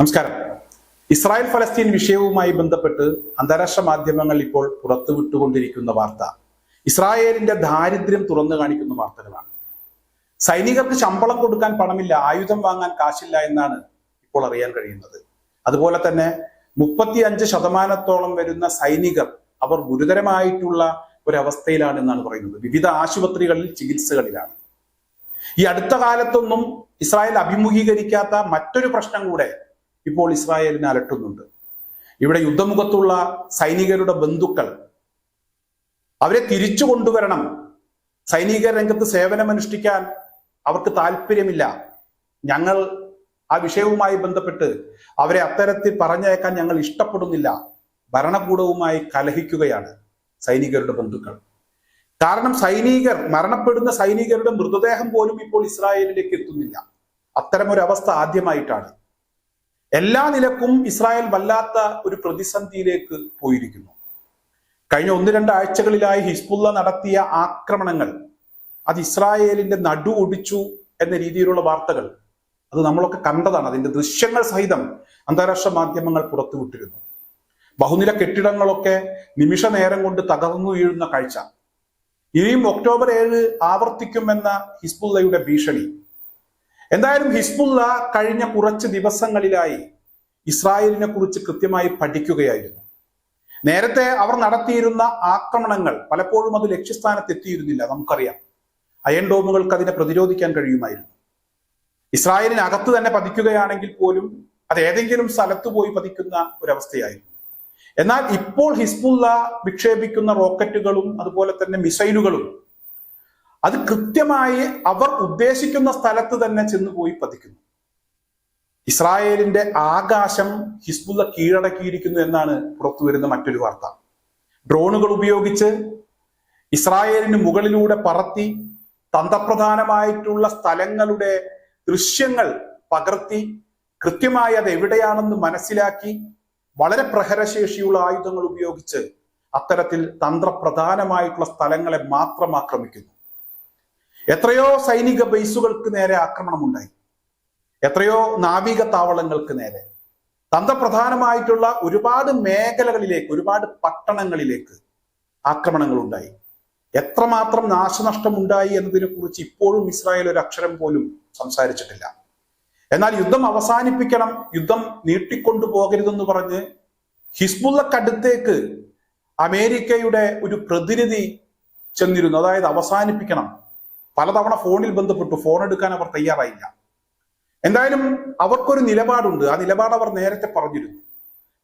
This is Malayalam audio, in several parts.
നമസ്കാരം. ഇസ്രായേൽ ഫലസ്തീൻ വിഷയവുമായി ബന്ധപ്പെട്ട് അന്താരാഷ്ട്ര മാധ്യമങ്ങൾ ഇപ്പോൾ പുറത്തുവിട്ടുകൊണ്ടിരിക്കുന്ന വാർത്ത ഇസ്രായേലിന്റെ ദാരിദ്ര്യം തുറന്നു കാണിക്കുന്ന വാർത്തകളാണ്. സൈനികർക്ക് ശമ്പളം കൊടുക്കാൻ പണമില്ല ആയുധം വാങ്ങാൻ കാശില്ല എന്നാണ് ഇപ്പോൾ അറിയാൻ കഴിയുന്നത്. അതുപോലെ തന്നെ മുപ്പത്തി അഞ്ച് ശതമാനത്തോളം വരുന്ന സൈനികർ അവർ ഗുരുതരമായിട്ടുള്ള ഒരവസ്ഥയിലാണ് എന്നാണ് പറയുന്നത്. വിവിധ ആശുപത്രികളിൽ ചികിത്സകളിലാണ്. ഈ അടുത്ത കാലത്തൊന്നും ഇസ്രായേൽ അഭിമുഖീകരിക്കാത്ത മറ്റൊരു പ്രശ്നം കൂടെ ഇപ്പോൾ ഇസ്രായേലിനെ അലട്ടുന്നുണ്ട്. ഇവിടെ യുദ്ധമുഖത്തുള്ള സൈനികരുടെ ബന്ധുക്കൾ അവരെ തിരിച്ചു കൊണ്ടുവരണം. സൈനിക രംഗത്ത് സേവനമനുഷ്ഠിക്കാൻ അവർക്ക് താല്പര്യമില്ല ഞങ്ങൾ ആ വിഷയവുമായി ബന്ധപ്പെട്ട് അവരെ അത്തരത്തിൽ പറഞ്ഞയക്കാൻ ഞങ്ങൾ ഇഷ്ടപ്പെടുന്നില്ല. ഭരണകൂടവുമായി കലഹിക്കുകയാണ് സൈനികരുടെ ബന്ധുക്കൾ. കാരണം സൈനികർ മരണപ്പെടുന്ന സൈനികരുടെ മൃതദേഹം പോലും ഇപ്പോൾ ഇസ്രായേലിലേക്ക് എത്തുന്നില്ല. അത്തരമൊരവസ്ഥ ആദ്യമായിട്ടാണ്. എല്ലാ നിലക്കും ഇസ്രായേൽ വല്ലാത്ത ഒരു പ്രതിസന്ധിയിലേക്ക് പോയിരിക്കുന്നു. കഴിഞ്ഞ ഒന്ന് രണ്ട് ആഴ്ചകളിലായി ഹിസ്ബുള്ള നടത്തിയ ആക്രമണങ്ങൾ അത് ഇസ്രായേലിന്റെ നടു ഒടിച്ചു എന്ന രീതിയിലുള്ള വാർത്തകൾ അത് നമ്മളൊക്കെ കണ്ടതാണ്. അതിന്റെ ദൃശ്യങ്ങൾ സഹിതം അന്താരാഷ്ട്ര മാധ്യമങ്ങൾ പുറത്തുവിട്ടിരുന്നു. ബഹുനില കെട്ടിടങ്ങളൊക്കെ നിമിഷ നേരം കൊണ്ട് തകർന്നു വീഴുന്ന കാഴ്ച. ഇനിയും ഒക്ടോബർ ഏഴ് ആവർത്തിക്കുമെന്ന ഹിസ്ബുള്ളയുടെ ഭീഷണി. എന്തായാലും ഹിസ്ബുള്ള കഴിഞ്ഞ കുറച്ച് ദിവസങ്ങളിലായി ഇസ്രായേലിനെ കുറിച്ച് കൃത്യമായി പഠിക്കുകയായിരുന്നു. നേരത്തെ അവർ നടത്തിയിരുന്ന ആക്രമണങ്ങൾ പലപ്പോഴും അത് ലക്ഷ്യസ്ഥാനത്ത് എത്തിയിരുന്നില്ല നമുക്കറിയാം. അയൺ ഡോമുകൾക്ക് അതിനെ പ്രതിരോധിക്കാൻ കഴിയുമായിരുന്നു. ഇസ്രായേലിനകത്ത് തന്നെ പതിക്കുകയാണെങ്കിൽ പോലും അത് ഏതെങ്കിലും സ്ഥലത്ത് പോയി പതിക്കുന്ന ഒരവസ്ഥയായിരുന്നു. എന്നാൽ ഇപ്പോൾ ഹിസ്ബുള്ള വിക്ഷേപിക്കുന്ന റോക്കറ്റുകളും അതുപോലെ തന്നെ മിസൈലുകളും അത് കൃത്യമായി അവർ ഉദ്ദേശിക്കുന്ന സ്ഥലത്ത് തന്നെ ചെന്ന് പോയി പതിക്കുന്നു. ഇസ്രായേലിന്റെ ആകാശം ഹിസ്ബുള്ള കീഴടക്കിയിരിക്കുന്നു എന്നാണ് പുറത്തു വരുന്ന മറ്റൊരു വാർത്ത. ഡ്രോണുകൾ ഉപയോഗിച്ച് ഇസ്രായേലിന് മുകളിലൂടെ പറത്തി തന്ത്രപ്രധാനമായിട്ടുള്ള സ്ഥലങ്ങളുടെ ദൃശ്യങ്ങൾ പകർത്തി കൃത്യമായി അത് എവിടെയാണെന്ന് മനസ്സിലാക്കി വളരെ പ്രഹരശേഷിയുള്ള ആയുധങ്ങൾ ഉപയോഗിച്ച് അത്തരത്തിൽ തന്ത്രപ്രധാനമായിട്ടുള്ള സ്ഥലങ്ങളെ മാത്രം ആക്രമിക്കുന്നു. എത്രയോ സൈനിക ബേസുകൾക്ക് നേരെ ആക്രമണം ഉണ്ടായി എത്രയോ നാവിക താവളങ്ങൾക്ക് നേരെ. തന്ത്രപ്രധാനമായിട്ടുള്ള ഒരുപാട് മേഖലകളിലേക്ക് ഒരുപാട് പട്ടണങ്ങളിലേക്ക് ആക്രമണങ്ങൾ ഉണ്ടായി എത്രമാത്രം നാശനഷ്ടം ഉണ്ടായി എന്നതിനെ കുറിച്ച് ഇപ്പോഴും ഇസ്രായേൽ ഒരു അക്ഷരം പോലും സംസാരിച്ചിട്ടില്ല. എന്നാൽ യുദ്ധം അവസാനിപ്പിക്കണം യുദ്ധം നീട്ടിക്കൊണ്ടു പോകരുതെന്ന് പറഞ്ഞ് ഹിസ്ബുള്ളക്കടുത്തേക്ക് അമേരിക്കയുടെ ഒരു പ്രതിനിധി ചെന്നിരുന്നു. അതായത് അവസാനിപ്പിക്കണം. പലതവണ ഫോണിൽ ബന്ധപ്പെട്ടു ഫോൺ എടുക്കാൻ അവർ തയ്യാറായില്ല. എന്തായാലും അവർക്കൊരു നിലപാടുണ്ട്. ആ നിലപാട് അവർ നേരത്തെ പറഞ്ഞിരുന്നു.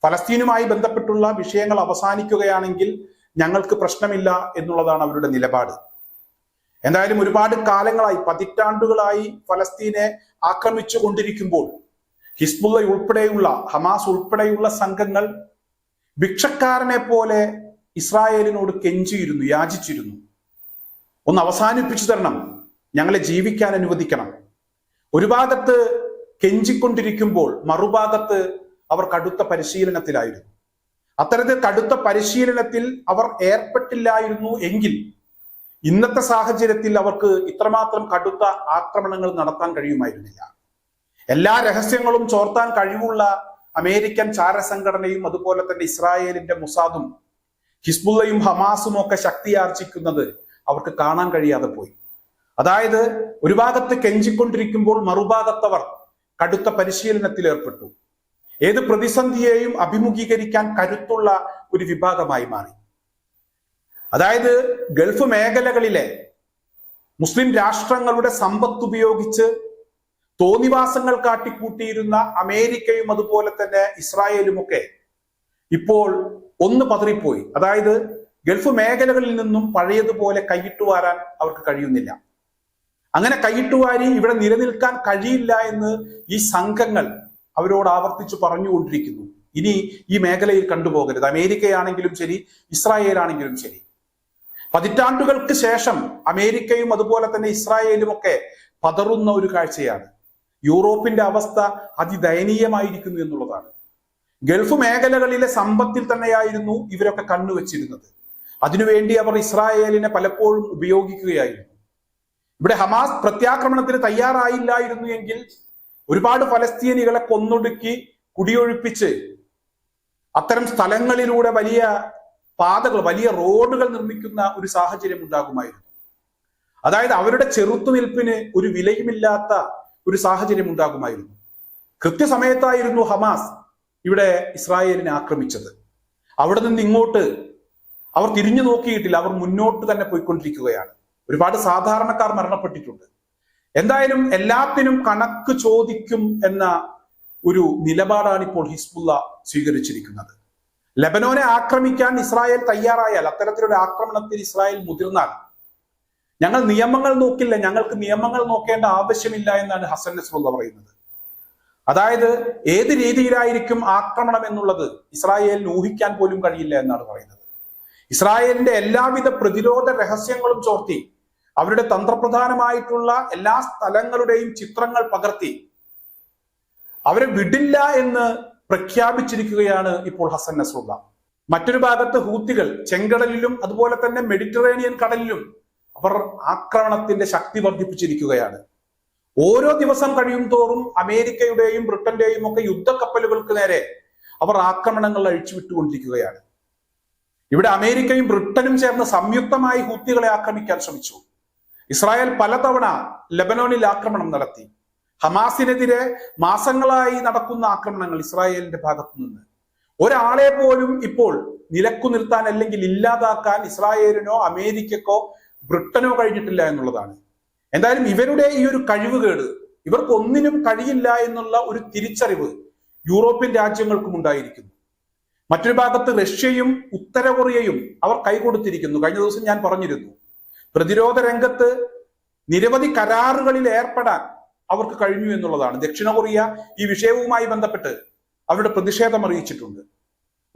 ഫലസ്തീനുമായി ബന്ധപ്പെട്ടുള്ള വിഷയങ്ങൾ അവസാനിക്കുകയാണെങ്കിൽ ഞങ്ങൾക്ക് പ്രശ്നമില്ല എന്നുള്ളതാണ് അവരുടെ നിലപാട്. എന്തായാലും ഒരുപാട് കാലങ്ങളായി പതിറ്റാണ്ടുകളായി ഫലസ്തീനെ ആക്രമിച്ചു കൊണ്ടിരിക്കുമ്പോൾ ഹിസ്ബുള്ള ഉൾപ്പെടെയുള്ള ഹമാസ് ഉൾപ്പെടെയുള്ള സംഘങ്ങൾ ഭിക്ഷക്കാരനെ പോലെ ഇസ്രായേലിനോട് കെഞ്ചിയിരുന്നു യാചിച്ചിരുന്നു. ഒന്ന് അവസാനിപ്പിച്ചു തരണം. ഞങ്ങളെ ജീവിക്കാൻ അനുവദിക്കണം. ഒരു ഭാഗത്ത് കെഞ്ചിക്കൊണ്ടിരിക്കുമ്പോൾ മറുഭാഗത്ത് അവർ കടുത്ത പരിശീലനത്തിലായിരുന്നു. അത്തരത്തിൽ കടുത്ത പരിശീലനത്തിൽ അവർ ഏർപ്പെട്ടില്ലായിരുന്നു എങ്കിൽ ഇന്നത്തെ സാഹചര്യത്തിൽ അവർക്ക് ഇത്രമാത്രം കടുത്ത ആക്രമണങ്ങൾ നടത്താൻ കഴിയുമായിരുന്നില്ല. എല്ലാ രഹസ്യങ്ങളും ചോർത്താൻ കഴിവുള്ള അമേരിക്കൻ ചാരസംഘടനയും അതുപോലെ തന്നെ ഇസ്രായേലിന്റെ മുസാദും ഹിസ്ബുള്ളയും ഹമാസും ഒക്കെ ശക്തിയാർജിക്കുന്നത് അവർക്ക് കാണാൻ കഴിയാതെ പോയി. അതായത് ഒരു ഭാഗത്ത് കെഞ്ചിക്കൊണ്ടിരിക്കുമ്പോൾ മറുഭാഗത്തവർ കടുത്ത പരിശീലനത്തിൽ ഏർപ്പെട്ടു. ഏത് പ്രതിസന്ധിയെയും അഭിമുഖീകരിക്കാൻ കരുത്തുള്ള ഒരു വിഭാഗമായി മാറി. അതായത് ഗൾഫ് മേഖലകളിലെ മുസ്ലിം രാഷ്ട്രങ്ങളുടെ സമ്പത്ത് ഉപയോഗിച്ച് തോന്നിവാസങ്ങൾ കാട്ടിക്കൂട്ടിയിരുന്ന അമേരിക്കയും അതുപോലെ തന്നെ ഇസ്രായേലും ഒക്കെ ഇപ്പോൾ ഒന്ന് പതറിപ്പോയി. അതായത് ഗൾഫ് മേഖലകളിൽ നിന്നും പഴയതുപോലെ കൈയിട്ടുവാരാൻ അവർക്ക് കഴിയുന്നില്ല. അങ്ങനെ കൈയിട്ടുവാരി ഇവിടെ നിലനിൽക്കാൻ കഴിയില്ല എന്ന് ഈ സംഘങ്ങൾ അവരോട് ആവർത്തിച്ച് പറഞ്ഞുകൊണ്ടിരിക്കുന്നു. ഇനി ഈ മേഖലയിൽ കണ്ടുപോകരുത്. അമേരിക്കയാണെങ്കിലും ശരി ഇസ്രായേലാണെങ്കിലും ശരി. പതിറ്റാണ്ടുകൾക്ക് ശേഷം അമേരിക്കയും അതുപോലെ തന്നെ ഇസ്രായേലും ഒക്കെ പതറുന്ന ഒരു കാഴ്ചയാണ്. യൂറോപ്പിന്റെ അവസ്ഥ അതിദയനീയമായിരിക്കുന്നു എന്നുള്ളതാണ്. ഗൾഫ് മേഖലകളിലെ സമ്പത്തിൽ തന്നെയായിരുന്നു ഇവരൊക്കെ കണ്ണുവച്ചിരുന്നത്. അതിനുവേണ്ടി അവർ ഇസ്രായേലിനെ പലപ്പോഴും ഉപയോഗിക്കുകയായിരുന്നു. ഇവിടെ ഹമാസ് പ്രത്യാക്രമണത്തിന് തയ്യാറായില്ലായിരുന്നു എങ്കിൽ ഒരുപാട് ഫലസ്തീനികളെ കൊന്നൊടുക്കി കുടിയൊഴിപ്പിച്ച് അത്തരം സ്ഥലങ്ങളിലൂടെ വലിയ പാതകൾ വലിയ റോഡുകൾ നിർമ്മിക്കുന്ന ഒരു സാഹചര്യം ഉണ്ടാകുമായിരുന്നു. അതായത് അവരുടെ ചെറുത്തുനിൽപ്പിന് ഒരു വിലയുമില്ലാത്ത ഒരു സാഹചര്യം ഉണ്ടാകുമായിരുന്നു. കൃത്യസമയത്തായിരുന്നു ഹമാസ് ഇവിടെ ഇസ്രായേലിനെ ആക്രമിച്ചത്. അവിടെ നിന്ന് ഇങ്ങോട്ട് അവർ തിരിഞ്ഞു നോക്കിയിട്ടില്ല. അവർ മുന്നോട്ട് തന്നെ പോയിക്കൊണ്ടിരിക്കുകയാണ്. ഒരുപാട് സാധാരണക്കാർ മരണപ്പെട്ടിട്ടുണ്ട്. എന്തായാലും എല്ലാത്തിനും കണക്ക് ചോദിക്കും എന്ന ഒരു നിലപാടാണ് ഇപ്പോൾ ഹിസ്ബുള്ള സ്വീകരിച്ചിരിക്കുന്നത്. ലബനോനെ ആക്രമിക്കാൻ ഇസ്രായേൽ തയ്യാറായാൽ അത്തരത്തിലൊരു ആക്രമണത്തിൽ ഇസ്രായേൽ മുതിർന്നാൽ ഞങ്ങൾ നിയമങ്ങൾ നോക്കില്ല. ഞങ്ങൾക്ക് നിയമങ്ങൾ നോക്കേണ്ട ആവശ്യമില്ല എന്നാണ് ഹസൻ നസ്രുള്ള പറയുന്നത്. അതായത് ഏത് രീതിയിലായിരിക്കും ആക്രമണം എന്നുള്ളത് ഇസ്രായേലിന് ഊഹിക്കാൻ പോലും കഴിയില്ല എന്നാണ് പറയുന്നത്. ഇസ്രായേലിന്റെ എല്ലാവിധ പ്രതിരോധ രഹസ്യങ്ങളും ചോർത്തി അവരുടെ തന്ത്രപ്രധാനമായിട്ടുള്ള എല്ലാ സ്ഥലങ്ങളുടെയും ചിത്രങ്ങൾ പകർത്തി അവരെ വിടില്ല എന്ന് പ്രഖ്യാപിച്ചിരിക്കുകയാണ് ഇപ്പോൾ ഹസൻ നസ്രുള്ള മറ്റൊരു ഭാഗത്ത് ഹൂത്തികൾ ചെങ്കടലിലും അതുപോലെ തന്നെ മെഡിറ്ററേനിയൻ കടലിലും അവർ ആക്രമണത്തിന്റെ ശക്തി വർദ്ധിപ്പിച്ചിരിക്കുകയാണ്. ഓരോ ദിവസം കഴിയും തോറും അമേരിക്കയുടെയും ബ്രിട്ടന്റെയും ഒക്കെ യുദ്ധക്കപ്പലുകൾക്ക് നേരെ അവർ ആക്രമണങ്ങൾ അഴിച്ചുവിട്ടുകൊണ്ടിരിക്കുകയാണ്. ഇവിടെ അമേരിക്കയും ബ്രിട്ടനും ചേർന്ന് സംയുക്തമായി ഹൂത്തികളെ ആക്രമിക്കാൻ ശ്രമിച്ചു. ഇസ്രായേൽ പലതവണ ലബനോനിൽ ആക്രമണം നടത്തി. ഹമാസിനെതിരെ മാസങ്ങളായി നടക്കുന്ന ആക്രമണങ്ങൾ ഇസ്രായേലിന്റെ ഭാഗത്തു നിന്ന്. ഒരാളെ പോലും ഇപ്പോൾ നിലക്കു നിർത്താൻ അല്ലെങ്കിൽ ഇല്ലാതാക്കാൻ ഇസ്രായേലിനോ അമേരിക്കക്കോ ബ്രിട്ടനോ കഴിഞ്ഞിട്ടില്ല എന്നുള്ളതാണ്. എന്തായാലും ഇവരുടെ ഈ ഒരു കഴിവുകേട് ഇവർക്ക് ഒന്നിനും കഴിയില്ല എന്നുള്ള ഒരു തിരിച്ചറിവ് യൂറോപ്യൻ രാജ്യങ്ങൾക്കും ഉണ്ടായിരിക്കുന്നു. മറ്റൊരു ഭാഗത്ത് റഷ്യയും ഉത്തര കൊറിയയും അവർ കൈകൊടുത്തിരിക്കുന്നു. കഴിഞ്ഞ ദിവസം ഞാൻ പറഞ്ഞിരുന്നു. പ്രതിരോധ രംഗത്ത് നിരവധി കരാറുകളിൽ ഏർപ്പെടാൻ അവർക്ക് കഴിഞ്ഞു എന്നുള്ളതാണ്. ദക്ഷിണ കൊറിയ ഈ വിഷയവുമായി ബന്ധപ്പെട്ട് അവരുടെ പ്രതിഷേധം അറിയിച്ചിട്ടുണ്ട്.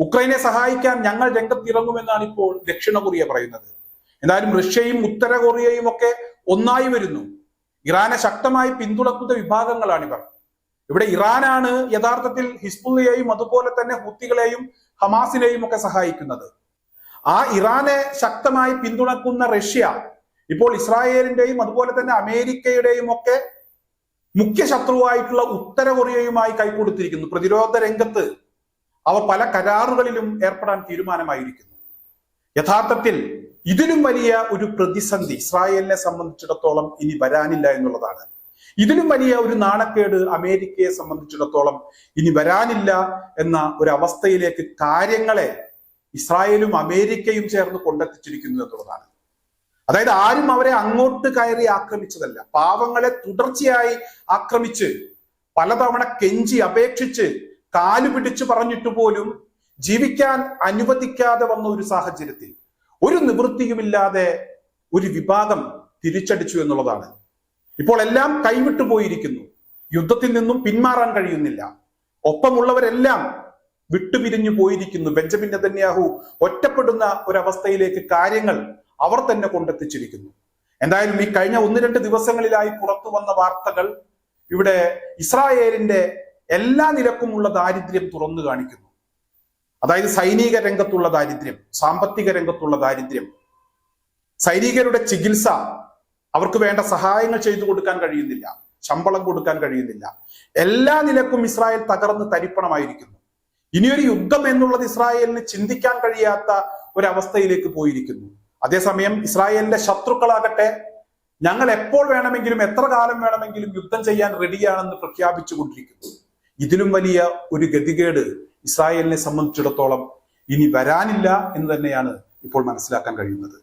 ഉക്രൈനെ സഹായിക്കാൻ ഞങ്ങൾ രംഗത്തിറങ്ങുമെന്നാണ് ഇപ്പോൾ ദക്ഷിണ കൊറിയ പറയുന്നത്. എന്തായാലും റഷ്യയും ഉത്തര കൊറിയയും ഒക്കെ ഒന്നായി വരുന്നു. ഇറാനെ ശക്തമായി പിന്തുണക്കുന്ന വിഭാഗങ്ങളാണിവർ. ഇവിടെ ഇറാനാണ് യഥാർത്ഥത്തിൽ ഹിസ്ബുള്ളയെയും അതുപോലെ തന്നെ ഹുത്തികളെയും ഹമാസിനെയും ഒക്കെ സഹായിക്കുന്നത്. ആ ഇറാനെ ശക്തമായി പിന്തുണക്കുന്ന റഷ്യ ഇപ്പോൾ ഇസ്രായേലിന്റെയും അതുപോലെ തന്നെ അമേരിക്കയുടെയും ഒക്കെ മുഖ്യ ശത്രുവായിട്ടുള്ള ഉത്തര കൊറിയയുമായി കൈകൊടുത്തിരിക്കുന്നു. പ്രതിരോധ രംഗത്ത് അവർ പല കരാറുകളിലും ഏർപ്പെടാൻ തീരുമാനമായിരിക്കുന്നു. യഥാർത്ഥത്തിൽ ഇതിലും വലിയ ഒരു പ്രതിസന്ധി ഇസ്രായേലിനെ സംബന്ധിച്ചിടത്തോളം ഇനി വരാനില്ല എന്നുള്ളതാണ്. ഇതിലും വലിയ ഒരു നാണക്കേട് അമേരിക്കയെ സംബന്ധിച്ചിടത്തോളം ഇനി വരാനില്ല എന്ന ഒരു അവസ്ഥയിലേക്ക് കാര്യങ്ങളെ ഇസ്രായേലും അമേരിക്കയും ചേർന്ന് കൊണ്ടെത്തിച്ചിരിക്കുന്നു എന്നുള്ളതാണ്. അതായത് ആരും അവരെ അങ്ങോട്ട് കയറി ആക്രമിച്ചതല്ല. പാവങ്ങളെ തുടർച്ചയായി ആക്രമിച്ച് പലതവണ കെഞ്ചി അപേക്ഷിച്ച് കാലു പിടിച്ചു പറഞ്ഞിട്ട് പോലും ജീവിക്കാൻ അനുവദിക്കാതെ വന്ന ഒരു സാഹചര്യത്തിൽ ഒരു നിവൃത്തിയുമില്ലാതെ ഒരു വിഭാഗം തിരിച്ചടിച്ചു എന്നുള്ളതാണ്. ഇപ്പോൾ എല്ലാം കൈവിട്ടു പോയിരിക്കുന്നു. യുദ്ധത്തിൽ നിന്നും പിന്മാറാൻ കഴിയുന്നില്ല. ഒപ്പമുള്ളവരെല്ലാം വിട്ടുപിരിഞ്ഞു പോയിരിക്കുന്നു. ബെഞ്ചമിൻ നെതന്യാഹു ഒറ്റപ്പെടുന്ന ഒരവസ്ഥയിലേക്ക് കാര്യങ്ങൾ അവർ തന്നെ കൊണ്ടെത്തിച്ചിരിക്കുന്നു. എന്തായാലും ഈ കഴിഞ്ഞ ഒന്ന് രണ്ട് ദിവസങ്ങളിലായി പുറത്തു വന്ന വാർത്തകൾ ഇവിടെ ഇസ്രായേലിന്റെ എല്ലാ നിലക്കുമുള്ള ദാരിദ്ര്യം തുറന്നു കാണിക്കുന്നു. അതായത് സൈനിക രംഗത്തുള്ള ദാരിദ്ര്യം സാമ്പത്തിക രംഗത്തുള്ള ദാരിദ്ര്യം സൈനികരുടെ ചികിത്സ അവർക്ക് വേണ്ട സഹായങ്ങൾ ചെയ്തു കൊടുക്കാൻ കഴിയുന്നില്ല. ശമ്പളം കൊടുക്കാൻ കഴിയുന്നില്ല. എല്ലാ നിലക്കും ഇസ്രായേൽ തകർന്ന് തരിപ്പണമായിരിക്കുന്നു. ഇനിയൊരു യുദ്ധം എന്നുള്ളത് ഇസ്രായേലിന് ചിന്തിക്കാൻ കഴിയാത്ത ഒരവസ്ഥയിലേക്ക് പോയിരിക്കുന്നു. അതേസമയം ഇസ്രായേലിന്റെ ശത്രുക്കളാകട്ടെ ഞങ്ങൾ എപ്പോൾ വേണമെങ്കിലും എത്ര കാലം വേണമെങ്കിലും യുദ്ധം ചെയ്യാൻ റെഡിയാണെന്ന് പ്രഖ്യാപിച്ചു കൊണ്ടിരിക്കുന്നു. ഇതിലും വലിയ ഒരു ഗതികേട് ഇസ്രായേലിനെ സംബന്ധിച്ചിടത്തോളം ഇനി വരാനില്ല എന്ന് തന്നെയാണ് ഇപ്പോൾ മനസ്സിലാക്കാൻ കഴിയുന്നത്.